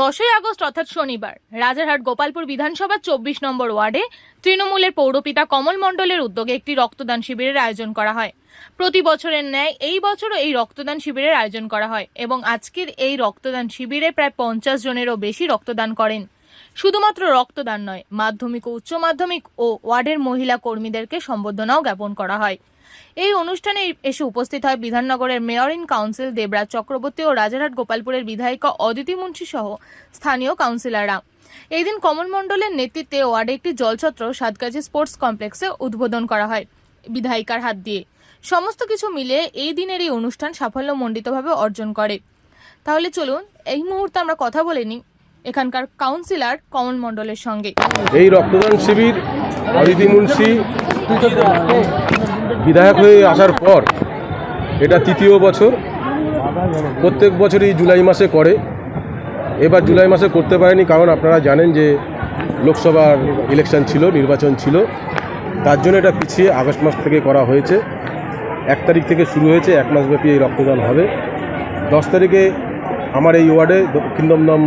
দশই আগস্ট, অর্থাৎ শনিবার, রাজারহাট গোপালপুর বিধানসভার চব্বিশ নম্বর ওয়ার্ডে তৃণমূলের পৌরপিতা কমল মণ্ডলের উদ্যোগে একটি রক্তদান শিবিরের আয়োজন করা হয়। প্রতি বছরের ন্যায় এই বছরও এই রক্তদান শিবিরের আয়োজন করা হয় এবং আজকের এই রক্তদান শিবিরে প্রায় পঞ্চাশ জনেরও বেশি রক্তদান করেন। শুধুমাত্র রক্তদান নয়, মাধ্যমিক ও উচ্চ মাধ্যমিক ও ওয়ার্ডের মহিলা কর্মীদেরকে সম্বর্ধনাও জ্ঞাপন করা হয়। এই অনুষ্ঠানে এসে উপস্থিত হয় বিধাননগরের mayor in council Debraj Chakraborty ও রাজারহাট গোপালপুরের বিধায়িকা অদিতি মুন্সি সহ স্থানীয় কাউন্সিলররা। এই দিন কমল মণ্ডলের নেতৃত্বে ওয়ার্ডে একটি জলছত্র সাতগাছি স্পোর্টস কমপ্লেক্সে উদ্বোধন করা হয় বিধায়িকার হাত দিয়ে। সমস্ত কিছু মিলিয়ে এই দিনের এই অনুষ্ঠান সাফল্যমণ্ডিতভাবে অর্জন করে। তাহলে চলুন, এই মুহূর্তে আমরা কথা বলে নিই এখানকার কাউন্সিলর কমল মণ্ডলের সঙ্গে। এই রক্তদান শিবির, অদিতি মুন্সি বিধায়ক হয়ে আসার পর এটা তৃতীয় বছর। প্রত্যেক বছরই জুলাই মাসে করে। এবার জুলাই মাসে করতে পারেনি কারণ আপনারা জানেন যে লোকসভার ইলেকশন ছিল, নির্বাচন ছিল। তার জন্য এটা পিছিয়ে আগস্ট মাস থেকে করা হয়েছে। এক তারিখ থেকে শুরু হয়েছে, এক মাসব্যাপী এই রক্তদান হবে। দশ তারিখে আমার এই ওয়ার্ডে দক্ষিণ দমদম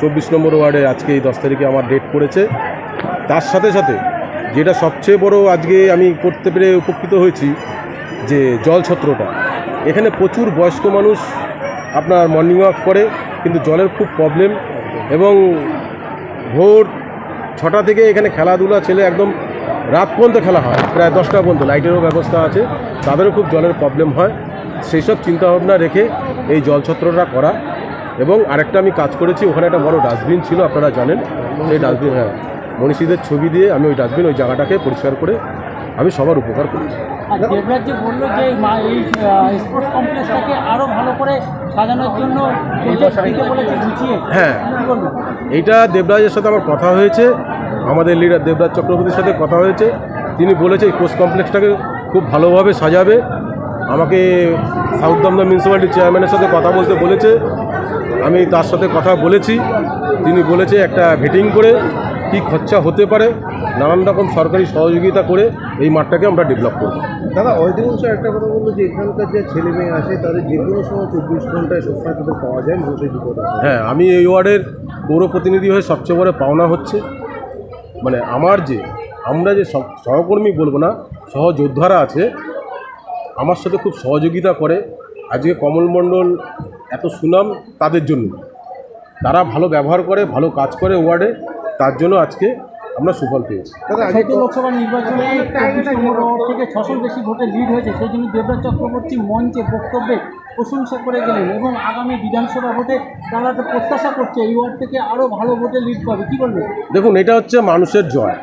চব্বিশ নম্বর ওয়ার্ডে আজকে এই দশ তারিখে আমার ডেট পড়েছে। তার সাথে সাথে যেটা সবচেয়ে বড় আজকে আমি করতে পেরে উপকৃত হয়েছি যে জল ছত্রটা। এখানে প্রচুর বয়স্ক মানুষ আপনার মর্নিং ওয়াক করে, কিন্তু জলের খুব প্রবলেম এবং ভোর ছটা থেকে এখানে খেলাধুলা ছেলে একদম রাত পর্যন্ত খেলা হয়, প্রায় দশটা পর্যন্ত। লাইটেরও ব্যবস্থা আছে, তাদেরও খুব জলের প্রবলেম হয়। সেই সব চিন্তাভাবনা রেখে এই জলছত্রটা করা। এবং আরেকটা আমি কাজ করেছি, ওখানে একটা বড় ডাস্টবিন ছিল, আপনারা জানেন। সেই ডাস্টবিন হ্যাঁ। মনীষীদের ছবি দিয়ে আমি ওই ডাস্টবিন ওই জায়গাটাকে পরিষ্কার করে আমি সবার উপকার করেছি। আর দেবরাজ যে বলল যে এই স্পোর্টস কমপ্লেক্সটাকে আরও ভালো করে সাজানোর জন্য হ্যাঁ। এইটা দেবরাজের সাথে আমার কথা হয়েছে আমাদের লিডার দেবরাজ চক্রবর্তীর সাথে কথা হয়েছে। তিনি বলেছে এই কোর্স কমপ্লেক্সটাকে খুব ভালোভাবে সাজাবে। আমাকে সাউথ দমদম মিউনিসিপ্যালিটির চেয়ারম্যানের সাথে কথা বলতে বলেছে। আমি তার সাথে কথা বলেছি। তিনি বলেছে একটা ভেটিং করে কী খরচা হতে পারে নানান রকম সরকারি সহযোগিতা করে এই মাঠটাকে আমরা ডেভেলপ করব। দাদা অধিকাংশ একটা কথা বলল যে এখানকার যে ছেলে মেয়ে আসে তাদের যে কোনো সময় চব্বিশ ঘন্টায় সবসময় তাদের পাওয়া যায় মানুষের বিপদ হ্যাঁ আমি এই ওয়ার্ডের পৌর প্রতিনিধি হয়ে সবচেয়ে বড় পাওনা হচ্ছে। মানে আমার যে আমরা যে সহকর্মী বলব না সহযোদ্ধারা আছে আমার সাথে খুব সহযোগিতা করে। আজকে কমল মণ্ডল এত সুনাম তাদের জন্য। তারা ভালো ব্যবহার করে ভালো কাজ করে ওয়ার্ডে। তার জন্য আজকে আমরা সুফল পেয়েছি। লোকসভা নির্বাচনে থেকে ছশোর বেশি ভোটে লিড হয়েছে সেই জন্য দেবরাজ চক্রবর্তী মঞ্চে বক্তব্যে প্রশংসা করে গেলেন এবং আগামী বিধানসভা ভোটে তারা তো প্রত্যাশা করছে এই ওয়ার্ড থেকে আরও ভালো ভোটে লিড পাবে। কী বলবে দেখুন এটা হচ্ছে মানুষের জয়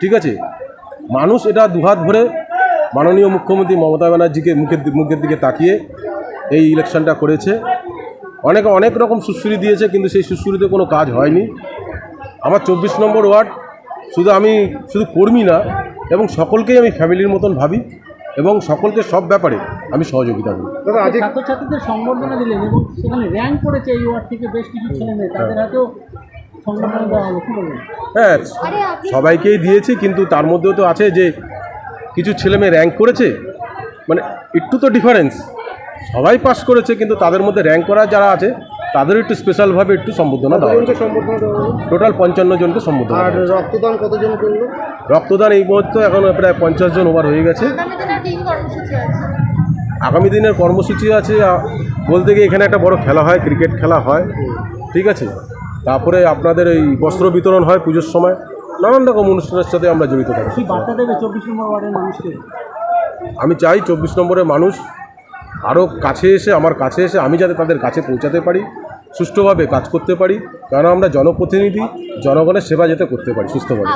ঠিক আছে? মানুষ এটা দুহাত ভরে মাননীয় মুখ্যমন্ত্রী মমতা ব্যানার্জিকে মুখের দি- মুখের দিকে তাকিয়ে এই ইলেকশনটা করেছে। অনেকে অনেক রকম সুশ্রী দিয়েছে কিন্তু সেই সুশ্রীতে কোনো কাজ হয়নি। আমার চব্বিশ নম্বর ওয়ার্ড শুধু আমি শুধু কর্মী না এবং সকলকেই আমি ফ্যামিলির মতন ভাবি এবং সকলকে সব ব্যাপারে আমি সহযোগিতা করি। ছাত্রছাত্রীদের সংবর্ধনা দিলেন এবং সেখানে র্যাঙ্ক করেছে এই ওয়ার্ড থেকে বেশ কিছু ছেলে মেয়ে তাদের হাতেও কী বলবেন? হ্যাঁ সবাইকেই দিয়েছি কিন্তু তার মধ্যেও তো আছে যে কিছু ছেলে মেয়ে র্যাঙ্ক করেছে মানে একটু তো ডিফারেন্স সবাই পাস করেছে কিন্তু তাদের মধ্যে র্যাঙ্ক করা যারা আছে তাদের একটু স্পেশালভাবে একটু সম্বোধনা দেওয়া হলো? টোটাল পঞ্চান্ন জনকে সম্বোধনা আর রক্তদান কতজন করল রক্তদান এই মুহূর্তে এখন প্রায় পঞ্চাশ জন ওভার হয়ে গেছে। আগামী দিনের কর্মসূচি আছে বলতে গিয়ে এখানে একটা বড় খেলা হয় ক্রিকেট খেলা হয় ঠিক আছে? তারপরে আপনাদের এই বস্ত্র বিতরণ হয় পুজোর সময়। নানান রকম অনুষ্ঠানের সাথে আমরা জড়িত থাকি। আমি চাই চব্বিশ নম্বরের মানুষ আরও কাছে এসে আমার কাছে এসে আমি যাতে তাদের কাছে পৌঁছাতে পারি। সুষ্ঠুভাবে কাজ করতে পারি কারণ আমরা জনপ্রতিনিধি জনগণের সেবা যাতে করতে পারি সুস্থভাবে।